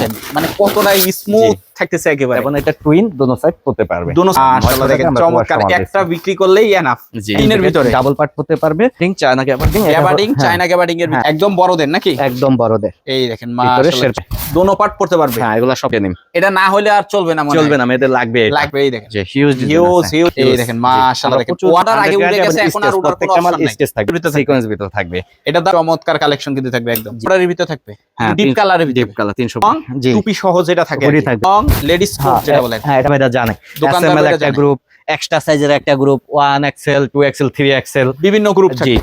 দেখেন মানে কতটা স্মুথ থাকতেছে একেবারে। এবং এটা টুইন দোনো সাইড করতে পারবে। দোনো মাশাআল্লাহ দেখেন চমৎকার একটা বিক্রি করলেই এনাফ ভিতরে। ডাবল পার্ট করতে পারবে। Ring China gabardine gabardine China gabardine এর একদম বড়দের নাকি? একদম বড়দের। এই দেখেন মাশাআল্লাহ। দোনো পার্ট পড়তে পারবে। হ্যাঁ এগুলা সব নিম এটা না হলে আর চলবে না মনে চলবে না লাগবে এটা। লাগবে এই দেখেন। যে হিউজ হিউজ হিউজ এই দেখেন মাশাআল্লাহ দেখেন। অর্ডার আগে উঠে গেছে এখন আর অর্ডার কোনো অপশন নাই। থাকবে। সিকোয়েন্স ভিতর থাকবে। এটা চমৎকার কালেকশন কিন্তু থাকবে একদম। অর্ডারের ভিতরে থাকবে। হ্যাঁ, ডিপ কালারের ডিপ কালার 300 জি। টুপি সহ যেটা থাকে থাকবে। লেডিস কোট হ্যাঁ, যেটা বলেন হ্যাঁ এটা মেয়েরা জানে। একটা গ্রুপ এক্সট্রা সাইজের একটা গ্রুপ 1 এক্সেল 2 এক্সেল 3 এক্সেল বিভিন্ন গ্রুপ জি থাকে।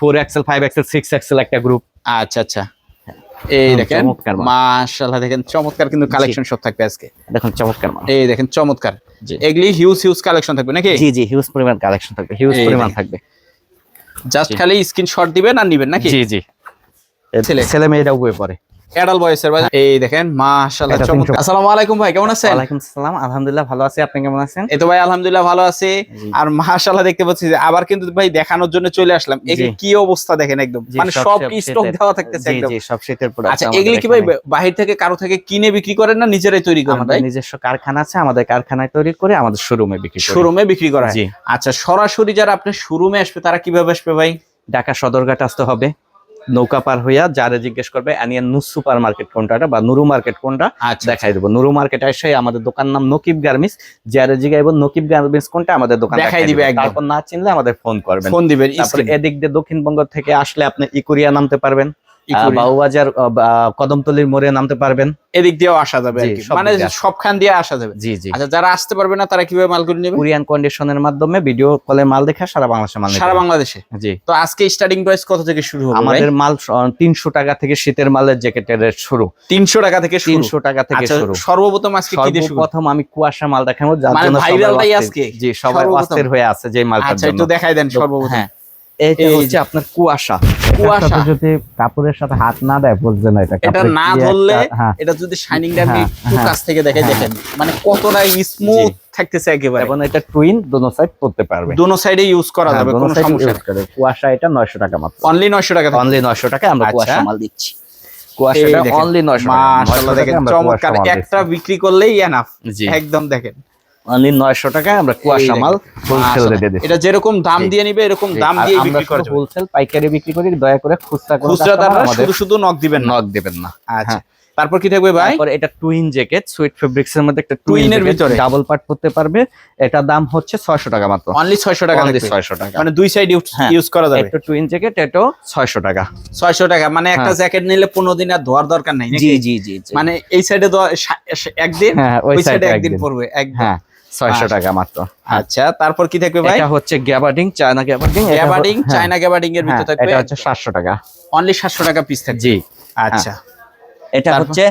4 এক্সেল 5 এক্সেল 6 এক্সেল একটা গ্রুপ আচ্ছা আচ্ছা। এই দেখেন চমৎকার মাশাআল্লাহ দেখেন চমৎকার কিন্তু কালেকশন সব থাকবে আজকে। দেখুন চমৎকার এই দেখেন চমৎকার। এগুলি হিউজ হিউজ কালেকশন থাকবে নাকি? জি জি হিউজ পরিমাণ কালেকশন থাকবে হিউজ পরিমাণ থাকবে। জাস্ট। খালি স্ক্রিনশট দিবেন আর নিবেন নাকি? জি। ছেলে। মেয়েরা উভয় পরে অ্যাডাল বয়সের ভাই এই দেখেন মাশাআল্লাহ চমৎকার। আসসালামু আলাইকুম ভাই কেমন আছেন? ওয়ালাইকুম আসসালাম আলহামদুলিল্লাহ ভালো আছি আপনি কেমন আছেন? এই তো ভাই আলহামদুলিল্লাহ ভালো আছি। আর মাশাআল্লাহ দেখতে পাচ্ছি যে আবার কিন্তু ভাই দেখানোর জন্য চলে আসলাম। এই কি অবস্থা দেখেন একদম। মানে সব স্টক দেওয়া থাকতেছে একদম। জি সব শীতের প্রোডাক্ট আচ্ছা এগুলি কি ভাই বাহির থেকে কারও থেকে কিনে বিক্রি করেন না নিজেরাই তৈরি করেন আমাদের নিজস্ব কারখানা আছে আমাদের কারখানায় তৈরি করে আমাদের শোরুমে বিক্রি করি। শোরুমে বিক্রি করা হয়। আচ্ছা সরাসরি যারা আপনার শোরুমে আসবে তারা কীভাবে আসবে ভাই? ঢাকা সদরঘাট আসতে হবে। নৌকা পার হইয়া যারে জিজ্ঞেস করবে আনিয়া নু সুপার মার্কেট কোনটা বা নুরু মার্কেট কোনটা আচ্ছা দেখাই দেবো। নুরু মার্কেট এসে আমাদের দোকান নাম নকিব গার্মেন্টস যারে জিগাইব নকিব গার্মেন্টস কোনটা আমাদের দোকান দেখাই দিবে একদম। তারপর না চিনলে আমাদের ফোন করবেন। ফোন দিবেন এদিক দিয়ে দক্ষিণবঙ্গ থেকে আসলে আপনি ইকুরিয়া নামতে পারবেন। বাউবাজার কদমতলির মোড়ে নামতে পারবেন। এদিক দিয়েও আসা যাবে মানে সবখান দিয়ে আসা যাবে। জি জি। আচ্ছা যারা আসতে পারবে না তারা কীভাবে মালগুলো নেবে? কুরিয়ান কন্ডিশনের মাধ্যমে ভিডিও কলে মাল দেখা সারা বাংলাদেশে মাল সারা বাংলাদেশে? জি। তো আজকে স্টার্টিং প্রাইস কত থেকে শুরু হবে আমাদের মাল তিনশো টাকা থেকে শীতের মালের জ্যাকেটের রেট শুরু। তিনশো টাকা থেকে শুরু? তিনশো টাকা থেকে আচ্ছা শুরু। সর্বপ্রথম আজকে কি দিয়ে শুরু? সর্বপ্রথম আমি কুয়াশা মাল দেখাবো যার মানে জন্য ভাইরালটাই। আজকে? জি সবাই? অস্থির হয়ে আছে যে মালটার আচ্ছা একটু দেখাই দেন সর্বপ্রথম। এইটা হচ্ছে আপনার কুয়াশা। কুয়াশা। যদি কাপড়ের সাথে হাত না দেয় বুঝবে না এটা এটা না ধরলে হ্যাঁ। এটা যদি শাইনিং টা হ্যাঁ, একটু হ্যাঁ, কাছ থেকে হ্যাঁ। দেখেন মানে কতটা স্মুথ থাকতেছে একেবারে। এবং এটা টুইন দোনো সাইড করতে পারবে। দোনো সাইডে ইউজ করা যাবে কোনো সমস্যা করে। কুয়াশা এটা নয়শো টাকা মাত্র। অনলি 900 টাকা অনলি নয়শো টাকা আমরা আচ্ছা। কুয়াশা মাল দিচ্ছি। কুয়াশাটা অনলি নয়শো মাশাআল্লাহ দেখেন চমৎকার। একটা বিক্রি করলেই এনাফ একদম দেখেন। অনলি নয়শো টাকায় আমরা কুয়াশা দেখেন। মাল হোলসেল রেটে দিচ্ছি এটা যেরকম দাম দিয়ে নিবে এরকম দাম দিয়ে বিক্রি করা যাবে। হোলসেল পাইকারি বিক্রি করি দয়া করে খুচরা কোনো খুচরা customer শুধু শুধু নক দিবেন না। নক দেবেন না। আচ্ছা হ্যাঁ। তারপর কি থাকবে ভাই? তারপর এটা টুইন জ্যাকেট সুইট ফেব্রিক্স এর মধ্যে একটা টুইন এর এর ভিতরে? ভিতরে ডাবল পার্ট করতে পারবে। এটা দাম হচ্ছে 600 টাকা মাত্র। অনলি 600 টাকা অনলি 600 টাকা। মানে দুই সাইড হ্যাঁ। ইউজ করা যাবে। একটা টুইন জ্যাকেট এটাও 600 টাকা। 600 টাকা মানে একটা। জ্যাকেট নিলে 15 দিন আর ধোয়ার দরকার নাই নাকি? জি জি মানে এই সাইডে একদিন হ্যাঁ ওই সাইডে একদিন একদিন। হ্যাঁ 600 টাকা মাত্র। আচ্ছা তারপর কি থাকবে ভাই? এটা হচ্ছে gabardine China gabardine gabardine China gabardine এর ভিতরে থাকবে? হ্যাঁ, এটা হচ্ছে 700 টাকা। অনলি 700 টাকা পিস থাকবে? জি। আচ্ছা। এটা হচ্ছে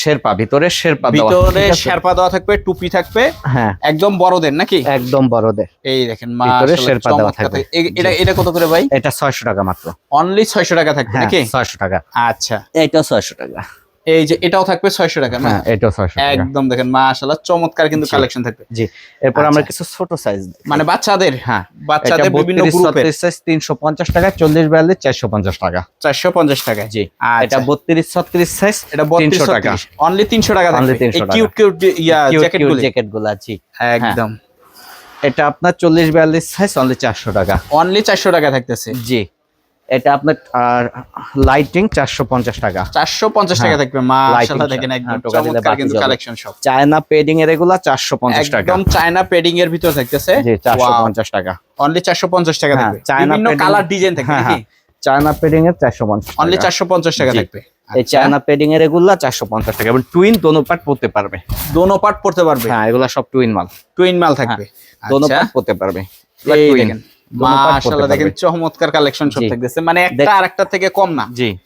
শেরপা ভিতরে শেরপা দেওয়া। ভিতরে শেরপা দেওয়া থাকবে টুপি থাকবে। হ্যাঁ। একদম বড়দের নাকি? একদম বড়দের। এই দেখেন ভিতরে শেরপা দেওয়া থাকবে। এটা এটা কত করে ভাই? এটা 600 টাকা মাত্র। অনলি 600 টাকা থাকবে হ্যাঁ নাকি? 600 টাকা। আচ্ছা। এটা 600 টাকা। এই যে এটাও থাকবে 600 টাকা না? হ্যাঁ এটাও 600 টাকা। একদম দেখেন মাশাআল্লাহ চমৎকার কিন্তু। কালেকশন থাকবে। জি এরপর আমরা আচ্ছা। কিছু ছোট সাইজ মানে বাচ্চাদের হ্যাঁ বাচ্চাদের বিভিন্ন গ্রুপের সাইজ 350 টাকা 40 42 450 টাকা। 450 টাকা। জি আচ্ছা। এটা 32 36 সাইজ এটা 300 টাকা। অনলি 300 টাকা থাকবে। এই কিউট কিউট ইয়া জ্যাকেটগুলো জ্যাকেটগুলা। জি। একদম। এটা আপনার 40 42 সাইজ অনলি 400 টাকা। অনলি 400 টাকা থাকতেছে। জি। এটা আপনার লাইটিং 450 টাকা। 450 টাকা হ্যাঁ, থাকবে মাশাআল্লাহ দেখেন একদম হ্যাঁ, টোকা চমৎকার কিন্তু কালেকশন সব চায়না পেডিং এর এগুলা 450 টাকা একদম চায়না পেডিং এর ভিতর থাকতেছে। জি 450 টাকা। অনলি 450 টাকা হ্যাঁ, থাকবে। চায়না কালার ডিজাইন থাকবে হ্যাঁ, নাকি? চায়না পেডিং এর 450 অনলি চারশো পঞ্চাশ টাকা থাকবে। এই চায়না পেডিং এর এগুলা 450 টাকা এবং টুইন দোনো পার্ট পড়তে পারবে। দোনো পার্ট পড়তে পারবে? হ্যাঁ এগুলা সব টুইন মাল। টুইন মাল থাকবে। দোনো আচ্ছা। পার্ট পড়তে পারবে। টুইন মাশাআল্লাহ দেখেন চমৎকার কালেকশন সব। থাকতেছে। মানে একটা আরেকটা থেকে কম না। জি।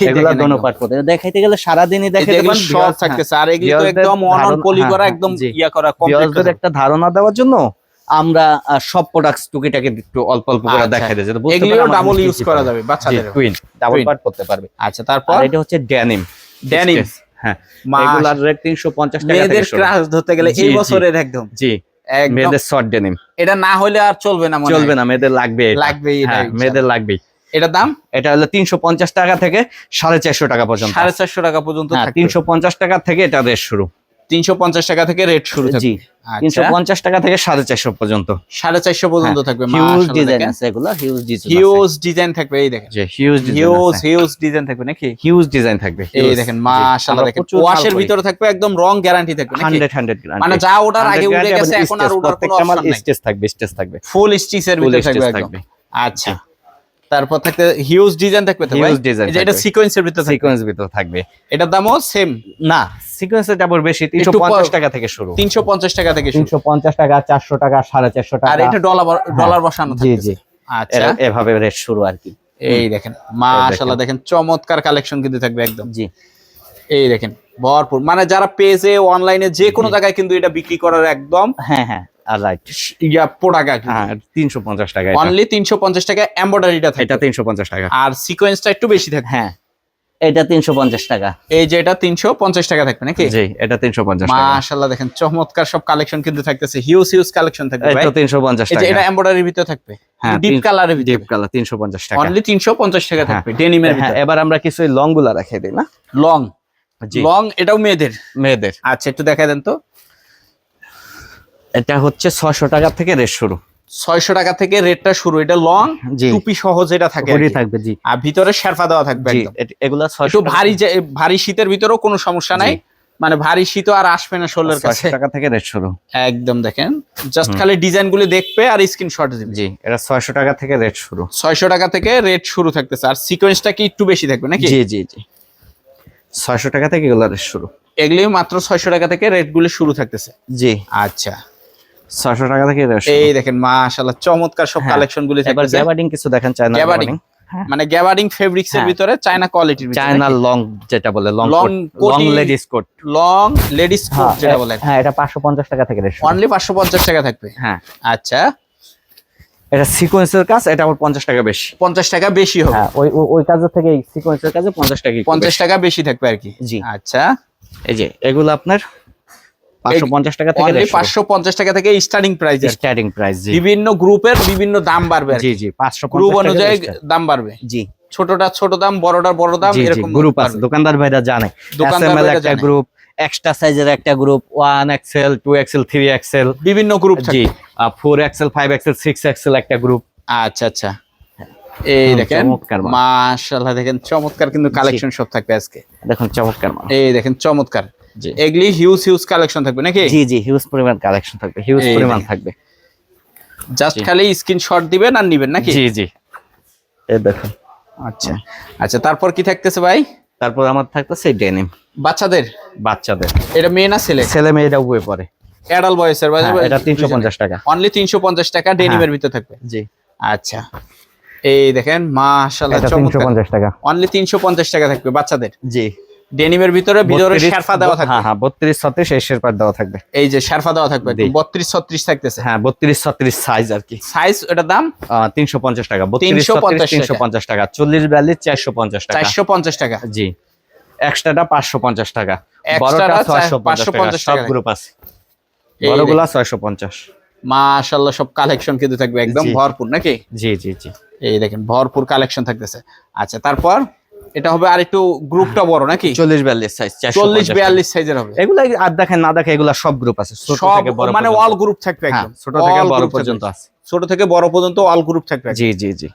এগুলা পড়তে দেখাইতে গেলে সারা দিনই দেখাইতে পারেন সব থাকতেছে। আর এগুলি তো একদম অন ধারণা- পলি হ্যাঁ, করা হ্যাঁ, একদম ইয়া করা কমপ্লিট একটা ধারণা দেওয়ার জন্য আমরা সব প্রোডাক্টস টুকিটাকে একটু অল্প অল্প করে আচ্ছা। দেখাই দিই যাতে বুঝতে পারে ডাবল ইউজ করা যাবে বাচ্চাদের টুইন ডাবল। পার্ট করতে পারবে। আচ্ছা তারপর? এটা হচ্ছে ড্যানিম Denim। হ্যাঁ। এগুলার রেট 350 টাকা থেকে শুরু। ক্রাশ ধরতে গেলে এই বছরের একদম। জি। মেয়েদের শর্ট ডেনিম এটা না হলে আর চলবে না চলবে না মেয়েদের লাগবে লাগবে লাগবেই এটা, হ্যাঁ। মেয়েদের লাগবেই। এটার দাম? এটা হলো তিনশো পঞ্চাশ টাকা থেকে সাড়ে চারশো টাকা পর্যন্ত। সাড়ে চারশো টাকা পর্যন্ত হ্যাঁ তিনশো পঞ্চাশ টাকা থেকে এটা দেশ শুরু। তিনশো পঞ্চাশ টাকা থেকে রেট শুরু থাকবে। জি তিনশো আচ্ছা পঞ্চাশ টাকা থেকে সাড়ে চারশো পর্যন্ত। সাড়ে চারশো পর্যন্ত থাকবে হিউজ ডিজাইন আছে এগুলো হিউজ ডিজাইন হিউজ ডিজাইন থাকবে এই দেখেন। হিউজ হিউজ হিউজ ডিজাইন থাকবে নাকি? হিউজ ডিজাইন থাকবে এই দেখেন মাশাআল্লাহ দেখেন। ওয়াশের ভিতরে থাকবে একদম রং গ্যারান্টি থাকবে নাকি? হান্ড্রেড হান্ড্রেড মানে যা ওটার আগে উঠে গেছে এখন আর ওটার কোনো অপশন নাই। স্টেজ থাকবে স্টেজ থাকবে। ফুল স্টিচের ভিতরে থাকবে। আচ্ছা। তারপর থাকতে হিউজ ডিজাইন থাকবে Huge design এটা। সিকোয়েন্সের ভিতর থাকবে। সিকোয়েন্স ভিতর থাকবে। এটার দামও সেম না সিকোয়েন্সের ডাবল বেশি তিনশো পঞ্চাশ টাকা থেকে শুরু। 350 টাকা থেকে শুরু। তিনশো পঞ্চাশ টাকা চারশো টাকা সাড়ে চারশো আর টাকা এটা ডলার ডলার বসানো জি জি। আচ্ছা। এভাবে রেট শুরু আর কি। এই দেখেন মাশাআল্লাহ দেখেন। চমৎকার কালেকশন কিন্তু থাকবে একদম। জি। এই দেখেন ভরপুর। মানে যারা পেজে অনলাইনে যে কোনো জায়গায় কিন্তু এটা বিক্রি করার একদম হ্যাঁ হ্যাঁ। আর রাইট ইয়া হ্যাঁ তিনশো পঞ্চাশ টাকা। অনলি টাকা থাকে এটা টাকা। আর সিকোয়েন্সটা একটু বেশি থাকে হ্যাঁ এটা তিনশো পঞ্চাশ টাকা। এই যে এটা তিনশো পঞ্চাশ টাকা থাকবে নাকি? জি এটা টাকা। দেখেন চমৎকার সব কালেকশন কিন্তু থাকতেছে। হিউজ হিউজ কালেকশন থাকবে ভাই। এটা টাকা ভিতরে থাকবে। হ্যাঁ, ডিপ কালারের ভিতরে। ডিপ কালার তিনশো পঞ্চাশ টাকা। অনলি হ্যাঁ। থাকবে ডেনিমের হ্যাঁ ভিতরে। এবার আমরা কিছু লংগুলা রেখে দিই না? লং লং এটাও মেয়েদের। মেয়েদের। আচ্ছা একটু দেখা দেন তো। এটা হচ্ছে ছশো টাকা থেকে রেট শুরু। ছয়শো টাকা থেকে রেটটা শুরু। এটা লং টুপি সহ যেটা থাকে থাকবে জি। আর ভিতরে শেরফা দেওয়া থাকবে এগুলা একটু ভারী ভারী শীতের ভিতরেও কোনো সমস্যা নাই। মানে ভারী শীত আর আসবে না শোলের কাছে। টাকা থেকে রেট শুরু। একদম দেখেন। জাস্ট খালি ডিজাইন গুলি দেখবে আর স্ক্রিনশট দিবে। জি এটা ছয়শো টাকা থেকে রেট শুরু। ছয়শো টাকা থেকে রেট শুরু থাকতেছে। আর সিকোয়েন্সটা কি একটু বেশি থাকবে নাকি? জি জি জি। ছয়শো টাকা থেকে এগুলো রেট শুরু। এগুলি মাত্র ছয়শো টাকা থেকে রেটগুলো শুরু থাকতেছে। জি। আচ্ছা। ছয়শো টাকা থেকে রেট শুরু এই দেখেন মাশাআল্লাহ চমৎকার সব। কালেকশন গুলি এবার গ্যাবার্ডিং কিছু দেখেন চায়না গ্যাবার্ডিং মানে গ্যাবার্ডিং ফেব্রিক্স এর। ভিতরে চায়না কোয়ালিটির চায়না লং যেটা বলে long long ladies coat long ladies coat যেটা বলেন হ্যাঁ এটা পাঁচশো পঞ্চাশ টাকা থেকে রেট শুরু অনলি পাঁচশো পঞ্চাশ টাকা থাকবে? হ্যাঁ। আচ্ছা। এটা সিকোয়েন্সের কাজ এটা আবার পঞ্চাশ টাকা বেশি। পঞ্চাশ টাকা বেশি হবে হ্যাঁ ওই ওই- কাজের থেকে সিকোয়েন্সের কাজে পঞ্চাশ টাকা একটু পঞ্চাশ বেশি। টাকা বেশি থাকবে আর কি। জি। আচ্ছা। এই যে এগুলো আপনার পাঁচশো পঞ্চাশ টাকা থেকে অনলি পাঁচশো পঞ্চাশ টাকা থেকে স্টার্টিং প্রাইস স্টার্টিং প্রাইস বিভিন্ন গ্রুপের বিভিন্ন দাম বাড়বে জি জি পাঁচশো গ্রুপ অনুযায়ী দাম বাড়বে। জি। ছোটটা ছোট দাম বড়টা বড় দাম এরকম গ্রুপ আছে। দোকানদার ভাইরা জানে। দোকানদার একটা গ্রুপ এক্সট্রা সাইজের একটা group one XL two XL three XL বিভিন্ন গ্রুপ জি four XL five XL six XL একটা গ্রুপ আচ্ছা আচ্ছা। এই দেখেন। মাশাআল্লাহ দেখেন চমৎকার কিন্তু কালেকশন সব থাকবে আজকে। দেখুন চমৎকার এই দেখেন চমৎকার। এগুলি হিউজ হিউজ কালেকশন থাকবে নাকি? জি জি হিউজ পরিমাণ কালেকশন থাকবে হিউজ পরিমাণ থাকবে। জাস্ট। খালি স্ক্রিনশট দিবেন আর নিবেন নাকি? জি জি। এই দেখুন। আচ্ছা। আচ্ছা তারপর কি থাকতেছে ভাই? তারপর আমার থাকতেছে ডেনিম বাচ্চাদের? বাচ্চাদের। এটা মেয়ে না ছেলে? ছেলে মেয়েরা উভয় পরে। অ্যাডাল বয়সের হ্যাঁ, এটা তিনশো পঞ্চাশ টাকা। অনলি তিনশো পঞ্চাশ টাকা ডেনিমের ভিতরে থাকবে। জি। আচ্ছা। এই দেখেন মাশাআল্লাহ এটা তিনশো চমৎকার পঞ্চাশ টাকা। অনলি তিনশো পঞ্চাশ টাকা থাকবে বাচ্চাদের। জি। ডেনিমের ভিতরে ভিতরে শেরফা দেওয়া থাকবে। হ্যাঁ হ্যাঁ বত্রিশ ছত্রিশ এই শেরপার দেওয়া থাকবে। এই যে শেরফা দেওয়া থাকবে জি। বত্রিশ ছত্রিশ থাকতেছে। হ্যাঁ বত্রিশ ছত্রিশ সাইজ আর কি। সাইজ এটার দাম? তিনশো পঞ্চাশ টাকা। বত্রিশ 350 তিনশো পঞ্চাশ টাকা। চল্লিশ বিয়াল্লিশ চারশো পঞ্চাশ টাকা। চারশো পঞ্চাশ টাকা। জি। এক্সট্রাটা পাঁচশো পঞ্চাশ টাকা। Extra বড়টা টা ছয়শো পঞ্চাশ 550 টাকা। সব গ্রুপ আছে। বড়গুলা ছয়শো পঞ্চাশ। মাশাআল্লাহ সব কালেকশন কিন্তু থাকবে একদম ভরপুর নাকি? জি জি জি। এই দেখেন ভরপুর কালেকশন থাকতেছে। আচ্ছা তারপর? এটা হবে আর একটু গ্রুপটা বড় নাকি? চল্লিশ বিয়াল্লিশ সাইজ চল্লিশ বিয়াল্লিশ সাইজের হবে। এগুলা আর দেখেন না দেখে এগুলা সব গ্রুপ আছে ছোট সব থেকে বড় মানে। অল গ্রুপ থাকবে হ্যাঁ, একদম। ছোট থেকে বড় পর্যন্ত আছে। ছোট থেকে বড় পর্যন্ত অল গ্রুপ থাকবে জি জি জি। জি